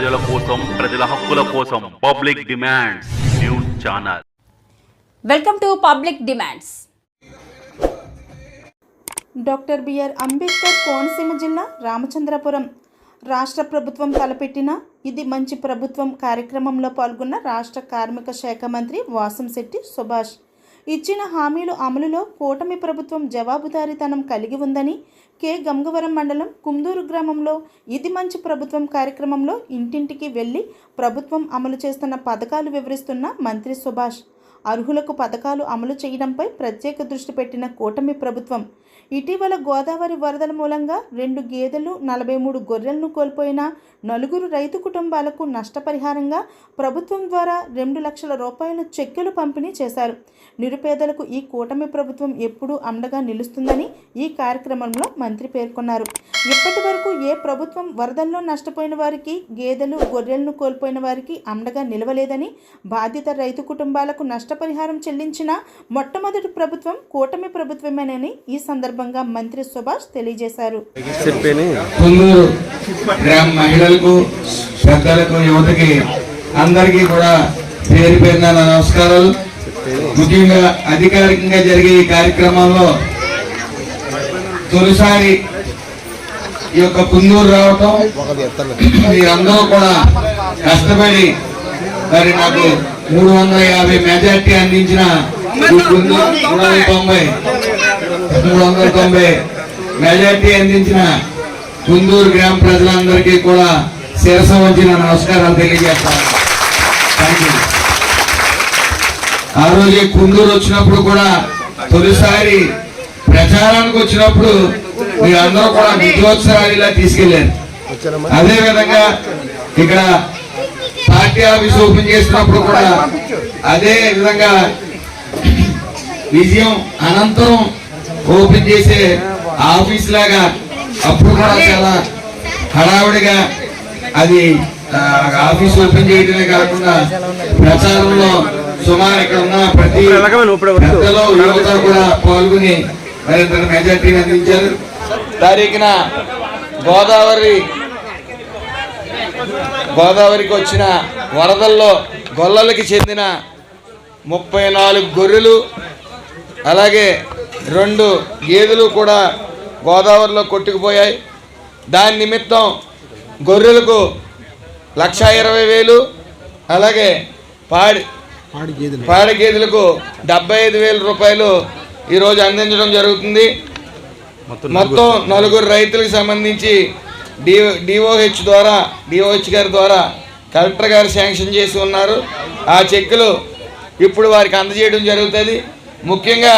ప్రజల కోసం ప్రజల హక్కుల కోసం public demands news channel. Welcome to public demands. Doctor BR Ambedkar Konaseema జిల్లా రామచంద్రపురం. రాష్ట్ర ప్రభుత్వం తలపెట్టిన ఇది మంచి ప్రభుత్వం కార్యక్రమంలో పాల్గొన్న రాష్ట్ర కార్మిక శాఖ మంత్రి వాసంశెట్టి సుభాష్. ఇచ్చిన హామీలు అమలులో కూటమి ప్రభుత్వం జవాబుదారీతనం కలిగి ఉందని కె. గంగవరం మండలం కుందూరు గ్రామంలో ఇది మంచి ప్రభుత్వం కార్యక్రమంలో ఇంటింటికి వెళ్ళి ప్రభుత్వం అమలు చేస్తున్న పథకాలు వివరిస్తున్న మంత్రి సుభాష్. అర్హులకు పథకాలు అమలు చేయడంపై ప్రత్యేక దృష్టి పెట్టిన కూటమి ప్రభుత్వం. ఇటీవల గోదావరి వరదల మూలంగా రెండు గేదెలు నలభై మూడు గొర్రెలను కోల్పోయిన నలుగురు రైతు కుటుంబాలకు నష్టపరిహారంగా ప్రభుత్వం ద్వారా రెండు లక్షల రూపాయల చెక్కులు పంపిణీ చేశారు. నిరుపేదలకు ఈ కూటమి ప్రభుత్వం ఎప్పుడూ అండగా నిలుస్తుందని ఈ కార్యక్రమంలో మంత్రి పేర్కొన్నారు. ఇప్పటి వరకు ఏ ప్రభుత్వం వరదల్లో నష్టపోయిన వారికి గేదెలు గొర్రెలను కోల్పోయిన వారికి అండగా నిలవలేదని బాధిత రైతు కుటుంబాలకు నష్ట నష్టపరిహారం చెల్లించిన మొట్టమొదటి ప్రభుత్వం కూటమి ప్రభుత్వమేనని ఈ సందర్భంగా మంత్రి సుభాష్ తెలియజేశారు. మహిళలకు పెద్దలకు యువతకి అందరికీ కూడా పేరు పేరున నమస్కారాలు. ముఖ్యంగా అధికారికంగా జరిగే ఈ కార్యక్రమంలో తొలిసారి ఈ యొక్క కుందూరు రావటం మీరందరూ కూడా కష్టపడి మరి నాకు మూడు వందల యాభై మెజార్టీ అందించిన మూడు వందల తొంభై. మూడు వందల తొంభై మెజార్టీ అందించిన కుందూరు గ్రామ ప్రజలందరికీ కూడా శిరస వంచిన నమస్కారాలు తెలియజేస్తాను ఆ రోజు కుందూరు వచ్చినప్పుడు కూడా తొలిసారి ప్రచారానికి వచ్చినప్పుడు మీరందరూ కూడా విజయోత్సవాలు తీసుకెళ్ళారు అదే విధంగా ఇక్కడ పార్టీ ఆఫీస్ ఓపెన్ చేసినప్పుడు కూడా అదే విధంగా విజయం అనంతరం ఓపెన్ చేసే ఆఫీస్ లాగా అప్పుడు కూడా చాలా హడావుడిగా అది ఆఫీస్ ఓపెన్ చేయడమే కాకుండా ప్రచారంలో సుమారు ఇక్కడ ఉన్న ప్రతి పెద్దలు యువత కూడా పాల్గొని మరింత మెజార్టీని అందించారు. తారీఖున గోదావరి గోదావరికి వచ్చిన వరదల్లో గొల్లలకి చెందిన ముప్పై నాలుగు గొర్రెలు అలాగే రెండు గేదెలు కూడా గోదావరిలో కొట్టుకుపోయాయి. దాని నిమిత్తం గొర్రెలకు లక్ష ఇరవై వేలు అలాగే పాడి పాడి గేదెలకు డెబ్బై ఐదు వేల రూపాయలు ఈరోజు అందించడం జరుగుతుంది. మొత్తం నలుగురు. రైతులకు సంబంధించి డి డిఓహెచ్ ద్వారా డిఓహెచ్ గారి ద్వారా కలెక్టర్ గారు శాంక్షన్ చేసి ఉన్నారు. ఆ చెక్కులు ఇప్పుడు వారికి అందజేయడం జరుగుతుంది. ముఖ్యంగా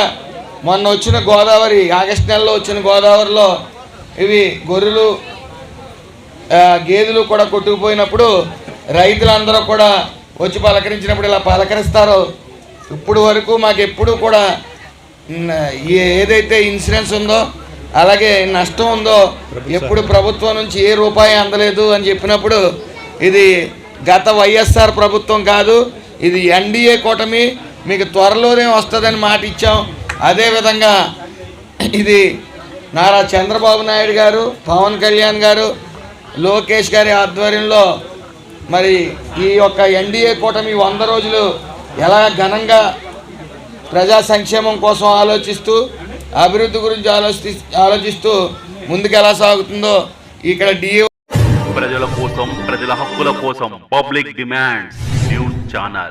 మొన్న వచ్చిన గోదావరి ఆగస్టు నెలలో వచ్చిన గోదావరిలో ఇవి గొర్రెలు గేదెలు కూడా కొట్టుకుపోయినప్పుడు రైతులందరూ కూడా వచ్చి పలకరించినప్పుడు ఇలా పలకరిస్తారో. ఇప్పుడు వరకు మాకు ఎప్పుడు కూడా ఏదైతే ఇన్సూరెన్స్ ఉందో అలాగే నష్టం ఉందో ఎప్పుడు ప్రభుత్వం నుంచి ఏ రూపాయి అందలేదు అని చెప్పినప్పుడు ఇది గత వైఎస్ఆర్ ప్రభుత్వం కాదు ఇది ఎన్డీఏ కూటమి మీకు త్వరలోనే వస్తుందని మాట ఇచ్చాం. అదేవిధంగా ఇది నారా చంద్రబాబు నాయుడు గారు పవన్ కళ్యాణ్ గారు లోకేష్ గారి ఆధ్వర్యంలో మరి ఈ యొక్క ఎన్డీఏ కూటమి వంద రోజులు ఎలా ఘనంగా ప్రజా సంక్షేమం కోసం ఆలోచిస్తూ అభివృద్ధి గురించి ఆలోచి ఆలోచిస్తూ ముందుకు ఎలా సాగుతుందో ఇక్కడ డిఓ హక్కుల కోసం పబ్లిక్ డిమాండ్స్ న్యూస్ ఛానల్.